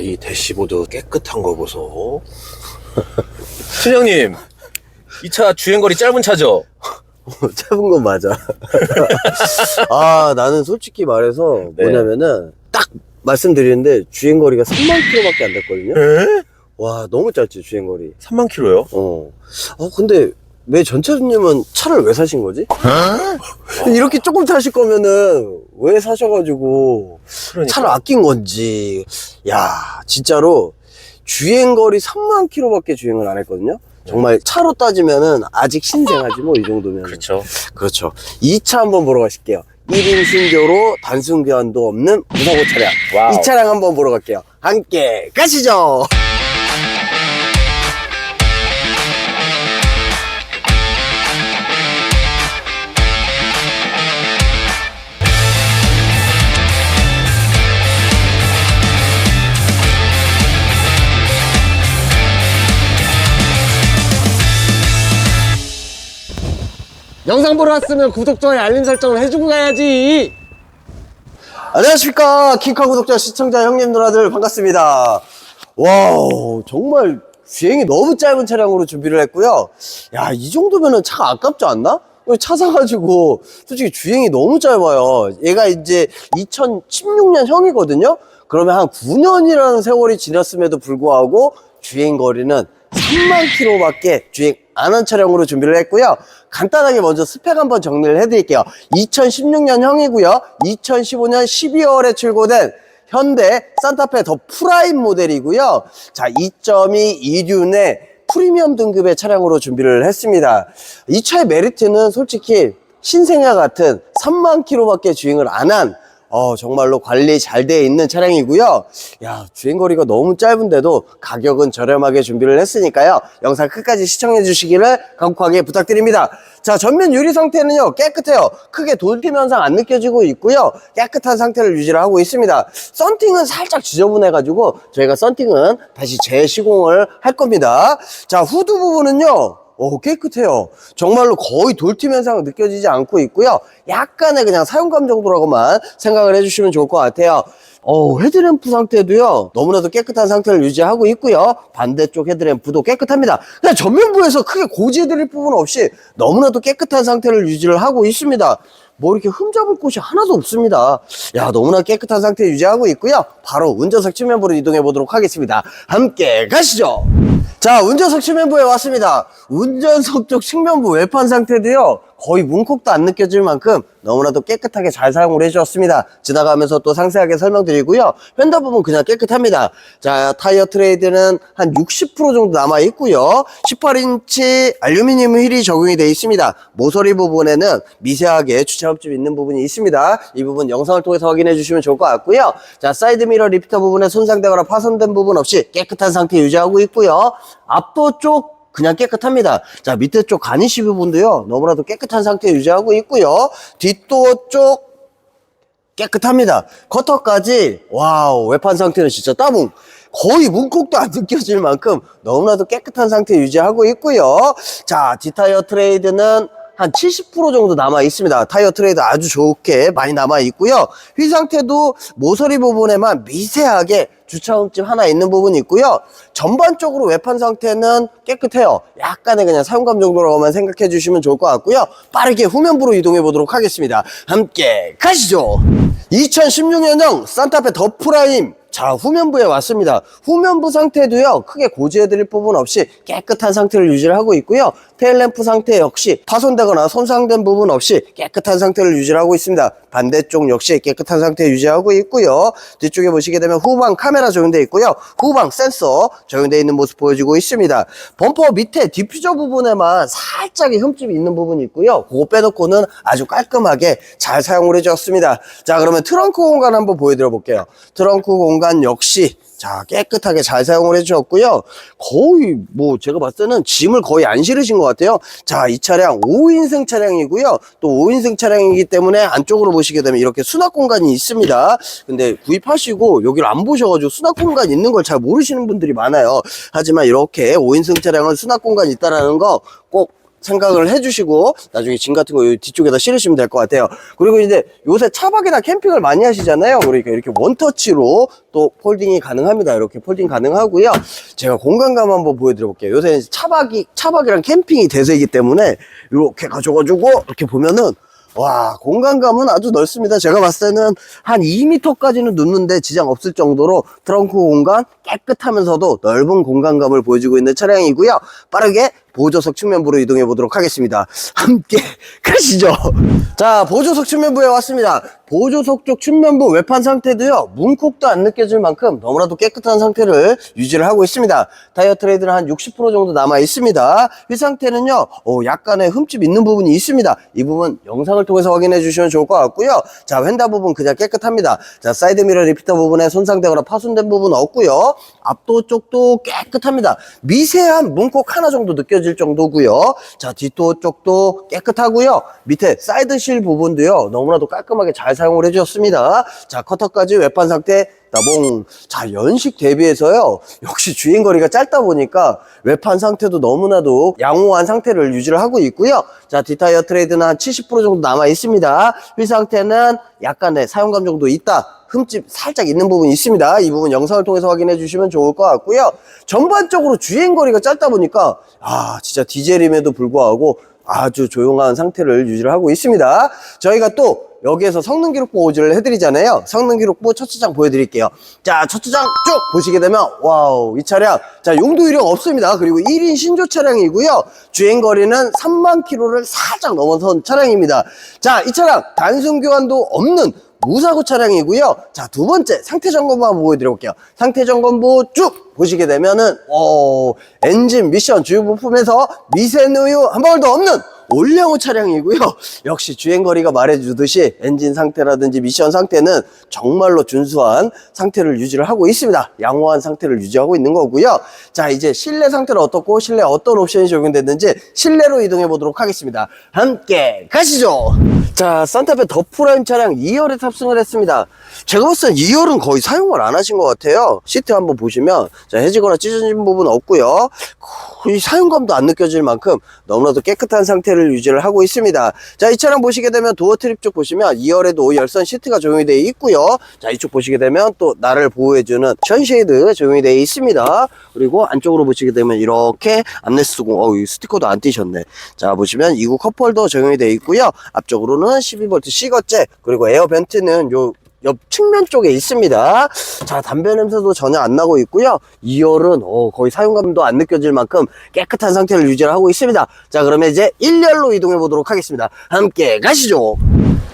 이 대시보드 깨끗한 거 보소. 신영님, 이 차 주행거리 짧은 차죠? 짧은 건 맞아. 아, 나는 솔직히 말해서 네. 뭐냐면은 딱 말씀드리는데 주행거리가 3만 킬로밖에 안 됐거든요. 에? 와, 너무 짧지, 주행거리. 3만 킬로요? 어. 어, 근데 왜 전차주님은 차를 왜 사신 거지? 이렇게 조금 타실 거면은 왜 사셔가지고 그러니까. 차를 아낀 건지. 야, 진짜로 주행거리 3만 킬로밖에 주행을 안 했거든요. 정말 차로 따지면은 아직 신생하지 뭐 이 정도면. 그렇죠. 그렇죠. 이 차 한번 보러 가실게요. 1인 신교로 단순 교환도 없는 무사고 차량. 와우. 이 차량 한번 보러 갈게요. 함께 가시죠. 영상 보러 왔으면 구독, 좋아요, 알림 설정을 해주고 가야지. 안녕하십니까. 킹카 구독자 시청자 형님 누나들 반갑습니다. 와우, 정말 주행이 너무 짧은 차량으로 준비를 했고요. 야, 이 정도면은 차가 아깝지 않나? 차 사가지고 솔직히 주행이 너무 짧아요. 얘가 이제 2016년 형이거든요. 그러면 한 9년이라는 세월이 지났음에도 불구하고 주행 거리는 3만 킬로밖에 주행 안 한 차량으로 준비를 했고요. 간단하게 먼저 스펙 한번 정리를 해드릴게요. 2016년 형이고요. 2015년 12월에 출고된 현대 산타페 더 프라임 모델이고요. 자, 2.2 이륜의 프리미엄 등급의 차량으로 준비를 했습니다. 이 차의 메리트는 솔직히 신생아 같은 3만 킬로밖에 주행을 안한 어, 정말로 관리 잘돼 있는 차량이고요. 야, 주행 거리가 너무 짧은데도 가격은 저렴하게 준비를 했으니까요. 영상 끝까지 시청해 주시기를 간곡하게 부탁드립니다. 자, 전면 유리 상태는요, 깨끗해요. 크게 돌팀 현상 안 느껴지고 있고요. 깨끗한 상태를 유지를 하고 있습니다. 썬팅은 살짝 지저분해 가지고 저희가 썬팅은 다시 재시공을 할 겁니다. 자, 후드 부분은요, 오, 깨끗해요. 정말로 거의 돌팀 현상 느껴지지 않고 있고요. 약간의 그냥 사용감 정도라고만 생각을 해주시면 좋을 것 같아요. 어, 헤드램프 상태도요, 너무나도 깨끗한 상태를 유지하고 있고요. 반대쪽 헤드램프도 깨끗합니다. 그냥 전면부에서 크게 고지해드릴 부분 없이 너무나도 깨끗한 상태를 유지를 하고 있습니다. 뭐 이렇게 흠잡을 곳이 하나도 없습니다. 야, 너무나 깨끗한 상태 유지하고 있고요. 바로 운전석 측면부로 이동해 보도록 하겠습니다. 함께 가시죠. 자, 운전석 측면부에 왔습니다. 운전석 쪽 측면부 외판 상태도요, 거의 문콕도 안 느껴질 만큼 너무나도 깨끗하게 잘 사용을 해주었습니다. 지나가면서 또 상세하게 설명드리고요. 휀더 부분 그냥 깨끗합니다. 자, 타이어 트레이드는 한 60% 정도 남아 있고요. 18인치 알루미늄 휠이 적용이 되어 있습니다. 모서리 부분에는 미세하게 주차흡집 있는 부분이 있습니다. 이 부분 영상을 통해서 확인해 주시면 좋을 것 같고요. 자, 사이드 미러 리프터 부분에 손상되거나 파손된 부분 없이 깨끗한 상태 유지하고 있고요. 앞도 쪽 그냥 깨끗합니다. 자, 밑에 쪽 가니시 부분도요, 너무나도 깨끗한 상태 유지하고 있고요. 뒷도어 쪽 깨끗합니다. 커터까지, 와우, 외판 상태는 진짜 따봉. 거의 문콕도 안 느껴질 만큼 너무나도 깨끗한 상태 유지하고 있고요. 자, 뒷타이어 트레이드는 한 70% 정도 남아 있습니다. 타이어 트레이드 아주 좋게 많이 남아 있고요. 휠 상태도 모서리 부분에만 미세하게 주차음집 하나 있는 부분이 있고요. 전반적으로 외판 상태는 깨끗해요. 약간의 그냥 사용감 정도로만 생각해 주시면 좋을 것 같고요. 빠르게 후면부로 이동해 보도록 하겠습니다. 함께 가시죠. 2016년형 산타페 더 프라임 자, 후면부에 왔습니다. 후면부 상태도요, 크게 고지해드릴 부분 없이 깨끗한 상태를 유지를 하고 있고요. 테일램프 상태 역시 파손되거나 손상된 부분 없이 깨끗한 상태를 유지를 하고 있습니다. 반대쪽 역시 깨끗한 상태 유지하고 있고요. 뒤쪽에 보시게 되면 후방 카메라 적용되어 있고요. 후방 센서 적용되어 있는 모습 보여지고 있습니다. 범퍼 밑에 디퓨저 부분에만 살짝의 흠집이 있는 부분이 있고요. 그거 빼놓고는 아주 깔끔하게 잘 사용을 해주었습니다. 자, 그러면 트렁크 공간 한번 보여드려 볼게요. 트렁크 공간 역시 자 깨끗하게 잘 사용을 해주셨고요. 거의 뭐 제가 봤을 때는 짐을 거의 안 실으신 것 같아요. 자 이 차량 5인승 차량이고요. 또 5인승 차량이기 때문에 안쪽으로 보시게 되면 이렇게 수납 공간이 있습니다. 근데 구입하시고 여기를 안 보셔가지고 수납 공간 있는 걸 잘 모르시는 분들이 많아요. 하지만 이렇게 5인승 차량은 수납 공간이 있다는 거꼭 생각을 해주시고 나중에 짐 같은 거이 뒤쪽에다 실으시면 될 것 같아요. 그리고 이제 요새 차박이나 캠핑을 많이 하시잖아요. 그러니까 이렇게 원터치로 또 폴딩이 가능합니다. 이렇게 폴딩 가능하고요. 제가 공간감 한번 보여드려 볼게요. 요새 차박이 차박이랑 캠핑이 대세이기 때문에 이렇게 가져가지고 이렇게 보면은 와 공간감은 아주 넓습니다 제가 봤을 때는 한 2m까지는 눕는데 지장 없을 정도로 트렁크 공간 깨끗하면서도 넓은 공간감을 보여주고 있는 차량이고요 빠르게 보조석 측면부로 이동해 보도록 하겠습니다. 함께 가시죠. 자 보조석 측면부에 왔습니다. 보조석 쪽 측면부 외판 상태도요 문콕도 안 느껴질 만큼 너무나도 깨끗한 상태를 유지를 하고 있습니다. 타이어 트레이드는 한 60% 정도 남아 있습니다. 이 상태는요 어, 약간의 흠집 있는 부분이 있습니다. 이 부분 영상을 통해서 확인해 주시면 좋을 것 같고요. 자 휀다 부분 그냥 깨끗합니다. 자 사이드 미러 리피터 부분에 손상되거나 파손된 부분 없고요 앞도 쪽도 깨끗합니다 미세한 문콕 하나 정도 느껴질 정도고요 자 뒷도 쪽도 깨끗하고요 밑에 사이드 실 부분도요 너무나도 깔끔하게 잘 사용을 해주셨습니다 자 커터까지 외판 상태 따봉. 자, 연식 대비해서요. 역시 주행거리가 짧다 보니까 외판 상태도 너무나도 양호한 상태를 유지를 하고 있고요. 자, 뒷타이어 트레이드는 한 70% 정도 남아 있습니다. 휠 상태는 약간의 사용감 정도 있다. 흠집 살짝 있는 부분이 있습니다. 이 부분 영상을 통해서 확인해 주시면 좋을 것 같고요. 전반적으로 주행거리가 짧다 보니까 아, 진짜 디젤임에도 불구하고 아주 조용한 상태를 유지를 하고 있습니다. 저희가 또 여기에서 성능 기록부 오지를 해드리잖아요. 성능 기록부 첫 차장 보여드릴게요. 자, 첫 차장 쭉 보시게 되면 와우 이 차량 자 용도 이력 없습니다. 그리고 1인 신조 차량이고요. 주행 거리는 3만 킬로를 살짝 넘어선 차량입니다. 자, 이 차량 단순 교환도 없는 무사고 차량이고요. 자, 두 번째 상태 점검 한번 보여드려 볼게요. 상태 점검부 쭉 보시게 되면은 어, 엔진 미션 주요 부품에서 미세누유 한 방울도 없는 올량호 차량이고요. 역시 주행거리가 말해주듯이 엔진 상태라든지 미션 상태는 정말로 준수한 상태를 유지를 하고 있습니다. 양호한 상태를 유지하고 있는 거고요. 자, 이제 실내 상태는 어떻고 실내 어떤 옵션이 적용됐는지 실내로 이동해 보도록 하겠습니다. 함께 가시죠. 자, 산타페 더 프라임 차량 2열에 탑승을 했습니다. 제가 봤을 땐 2열은 거의 사용을 안 하신 것 같아요. 시트 한번 보시면 자, 해지거나 찢어진 부분 없고요. 거의 사용감도 안 느껴질 만큼 너무나도 깨끗한 상태를 유지를 하고 있습니다. 자, 이 차량 보시게 되면 도어 트립 쪽 보시면 2열에도 열선 시트가 적용이 되어 있고요. 자, 이쪽 보시게 되면 또 나를 보호해주는 션쉐이드 적용이 되어 있습니다. 그리고 안쪽으로 보시게 되면 이렇게 암레스공, 어, 이 스티커도 안 띄셨네. 자, 보시면 이구 컵홀더 적용이 되어 있고요. 앞쪽으로는 12V C거째, 그리고 에어 벤트는 요 옆 측면 쪽에 있습니다. 자, 담배 냄새도 전혀 안 나고 있고요. 2열은 어, 거의 사용감도 안 느껴질 만큼 깨끗한 상태를 유지를 하고 있습니다. 자, 그러면 이제 1열로 이동해 보도록 하겠습니다. 함께 가시죠.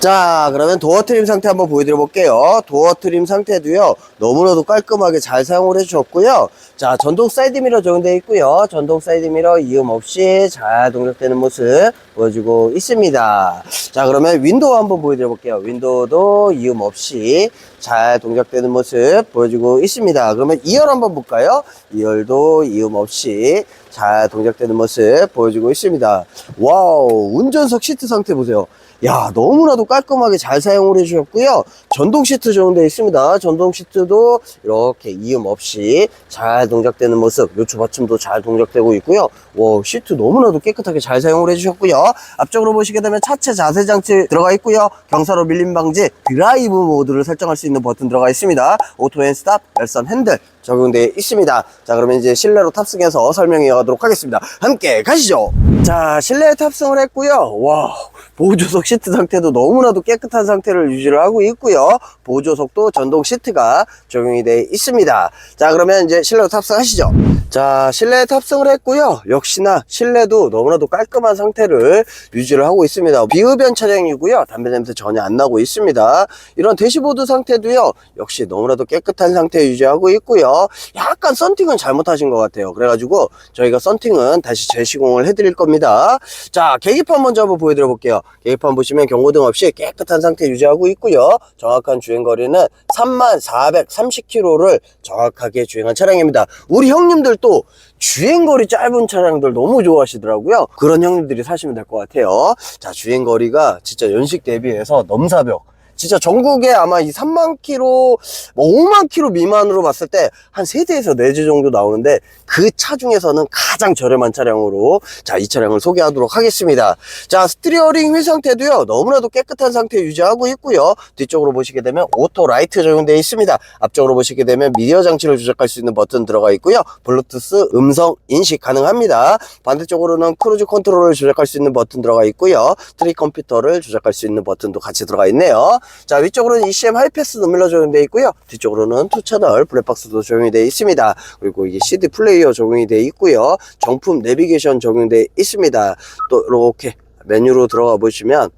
자, 그러면 도어 트림 상태 한번 보여드려 볼게요. 도어 트림 상태도요, 너무나도 깔끔하게 잘 사용을 해주셨고요. 자, 전동 사이드미러 적용되어 있고요. 전동 사이드미러 이음 없이 잘 동작되는 모습 보여주고 있습니다. 자, 그러면 윈도우 한번 보여드려 볼게요. 윈도우도 이음 없이 잘 동작되는 모습 보여주고 있습니다. 그러면 2열 한번 볼까요? 2열도 이음 없이 잘 동작되는 모습 보여주고 있습니다. 와우, 운전석 시트 상태 보세요. 야, 너무나도 깔끔하게 잘 사용을 해주셨고요. 전동 시트 적용되어 있습니다. 전동 시트도 이렇게 이음 없이 잘 동작되는 모습, 요추 받침도 잘 동작되고 있고요. 와, 시트 너무나도 깨끗하게 잘 사용을 해주셨고요. 앞쪽으로 보시게 되면 차체 자세 장치 들어가 있고요. 경사로 밀림 방지, 드라이브 모드를 설정할 수 있는 버튼 들어가 있습니다. 오토 앤 스탑, 열선 핸들 적용되어 있습니다. 자, 그러면 이제 실내로 탑승해서 설명해 가도록 하겠습니다. 함께 가시죠. 자, 실내에 탑승을 했고요. 와, 보조석 시트 상태도 너무나도 깨끗한 상태를 유지를 하고 있고요. 보조석도 전동 시트가 적용이 되어 있습니다. 자, 그러면 이제 실내로 탑승하시죠. 자, 실내에 탑승을 했고요. 역시나 실내도 너무나도 깔끔한 상태를 유지를 하고 있습니다. 비흡연 차량이고요. 담배 냄새 전혀 안 나고 있습니다. 이런 대시보드 상태도요. 역시 너무나도 깨끗한 상태 유지하고 있고요. 약간 썬팅은 잘못하신 것 같아요. 그래가지고 저희가 썬팅은 다시 재시공을 해드릴 겁니다. 자, 계기판 먼저 한번 보여드려 볼게요. 계기판 보시면 경고등 없이 깨끗한 상태 유지하고 있고요. 정확한 주행거리는 3430km를 정확하게 주행한 차량입니다. 우리 형님들 또 주행거리 짧은 차량들 너무 좋아하시더라고요. 그런 형님들이 사시면 될 것 같아요. 자, 주행거리가 진짜 연식 대비해서 넘사벽 진짜 전국에 아마 이 3만 킬로, 뭐 5만 킬로 미만으로 봤을 때한 3대에서 4대 정도 나오는데 그 차 중에서는 가장 저렴한 차량으로 자, 이 차량을 소개하도록 하겠습니다. 자, 스티어링 휠 상태도요, 너무나도 깨끗한 상태 유지하고 있고요. 뒤쪽으로 보시게 되면 오토 라이트 적용되어 있습니다. 앞쪽으로 보시게 되면 미디어 장치를 조작할 수 있는 버튼 들어가 있고요. 블루투스 음성 인식 가능합니다. 반대쪽으로는 크루즈 컨트롤을 조작할 수 있는 버튼 들어가 있고요. 트리 컴퓨터를 조작할 수 있는 버튼도 같이 들어가 있네요. 자, 위쪽으로는 ECM 하이패스 노밀러 적용되어 있고요. 뒤쪽으로는 투 채널 블랙박스도 적용이 되어 있습니다. 그리고 이게 CD 플레이어 적용이 되어 있고요. 정품 내비게이션 적용되어 있습니다. 또 이렇게 메뉴로 들어가 보시면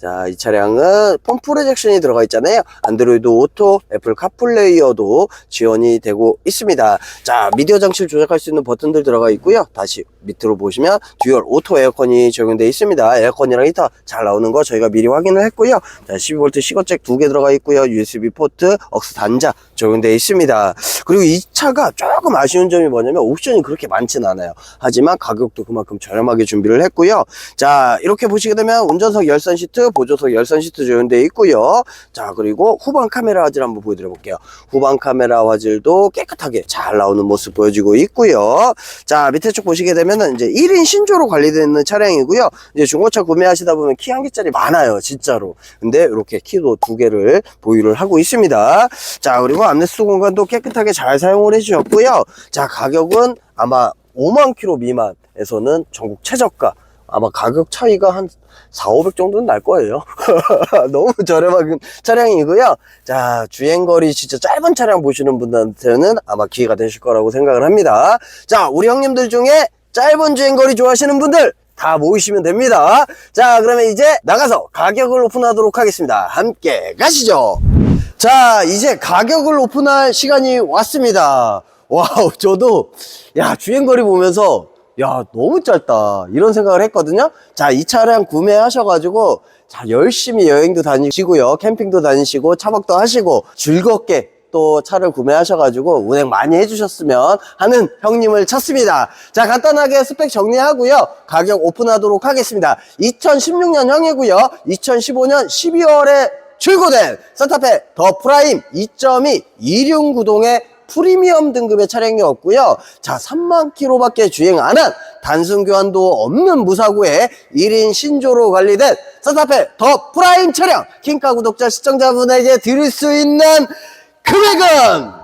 자, 이 차량은 폰 프로젝션이 들어가 있잖아요. 안드로이드 오토, 애플 카플레이어도 지원이 되고 있습니다. 자, 미디어 장치를 조작할 수 있는 버튼들 들어가 있고요. 다시 밑으로 보시면 듀얼 오토 에어컨이 적용되어 있습니다. 에어컨이랑 히터 잘 나오는 거 저희가 미리 확인을 했고요. 자, 12V 시거잭 두 개 들어가 있고요. USB 포트, 억스 단자 적용되어 있습니다. 그리고 이 차가 조금 아쉬운 점이 뭐냐면 옵션이 그렇게 많진 않아요. 하지만 가격도 그만큼 저렴하게 준비를 했고요. 자, 이렇게 보시게 되면 운전석 열선 시트, 보조석 열선 시트 적용되어 있고요. 자, 그리고 후방 카메라 화질 한번 보여드려 볼게요. 후방 카메라 화질도 깨끗하게 잘 나오는 모습 보여지고 있고요. 자, 밑에 쪽 보시게 되면은 이제 1인 신조로 관리되어 있는 차량이고요. 이제 중고차 구매하시다 보면 키 한 개짜리 많아요, 진짜로. 근데 이렇게 키도 두 개를 보유를 하고 있습니다. 자, 그리고 암레스트 공간도 깨끗하게 잘 사용을 해주셨고요. 자, 가격은 아마 5만 킬로 미만에서는 전국 최저가. 아마 가격 차이가 한 4, 500 정도는 날 거예요. 너무 저렴한 차량이고요. 자, 주행거리 진짜 짧은 차량 보시는 분들한테는 아마 기회가 되실 거라고 생각을 합니다. 자, 우리 형님들 중에 짧은 주행거리 좋아하시는 분들 다 모이시면 됩니다. 자, 그러면 이제 나가서 가격을 오픈하도록 하겠습니다. 함께 가시죠. 자, 이제 가격을 오픈할 시간이 왔습니다. 와우, 저도, 야, 주행거리 보면서, 야, 너무 짧다. 이런 생각을 했거든요. 자, 이 차량 구매하셔가지고, 자, 열심히 여행도 다니시고요. 캠핑도 다니시고, 차박도 하시고, 즐겁게 또 차를 구매하셔가지고 운행 많이 해주셨으면 하는 형님을 찾습니다. 자, 간단하게 스펙 정리하고요. 가격 오픈하도록 하겠습니다. 2016년 형이고요. 2015년 12월에 출고된 산타페 더 프라임 2.2 2륜 구동의 프리미엄 등급의 차량이었고요. 자, 3만 킬로밖에 주행 안 한 단순 교환도 없는 무사고에 1인 신조로 관리된 산타페 더 프라임 차량 킹카 구독자 시청자분에게 드릴 수 있는 금액은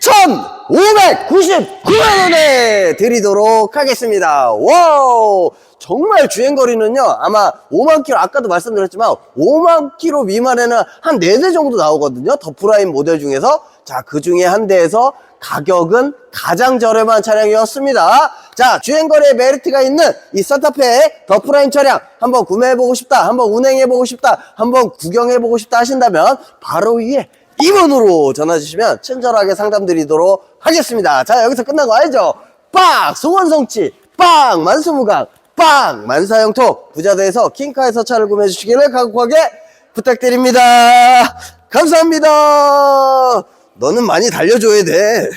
1,599만 원에 드리도록 하겠습니다. 와우! 정말 주행거리는요, 아마 5만 킬로, 아까도 말씀드렸지만, 5만 킬로 미만에는 한 4대 정도 나오거든요. 더 프라임 모델 중에서. 자, 그 중에 한 대에서 가격은 가장 저렴한 차량이었습니다. 자, 주행거리에 메리트가 있는 이 산타페의 더 프라임 차량 한번 구매해보고 싶다, 한번 운행해보고 싶다, 한번 구경해보고 싶다 하신다면 바로 위에 2번으로 전화주시면 친절하게 상담드리도록 하겠습니다. 자, 여기서 끝난 거 알죠? 빵! 소원성취! 빵! 만수무강! 빵! 만사형통! 부자대에서 킹카에서 차를 구매해 주시기를 간곡하게 부탁드립니다. 감사합니다. 너는 많이 달려줘야 돼.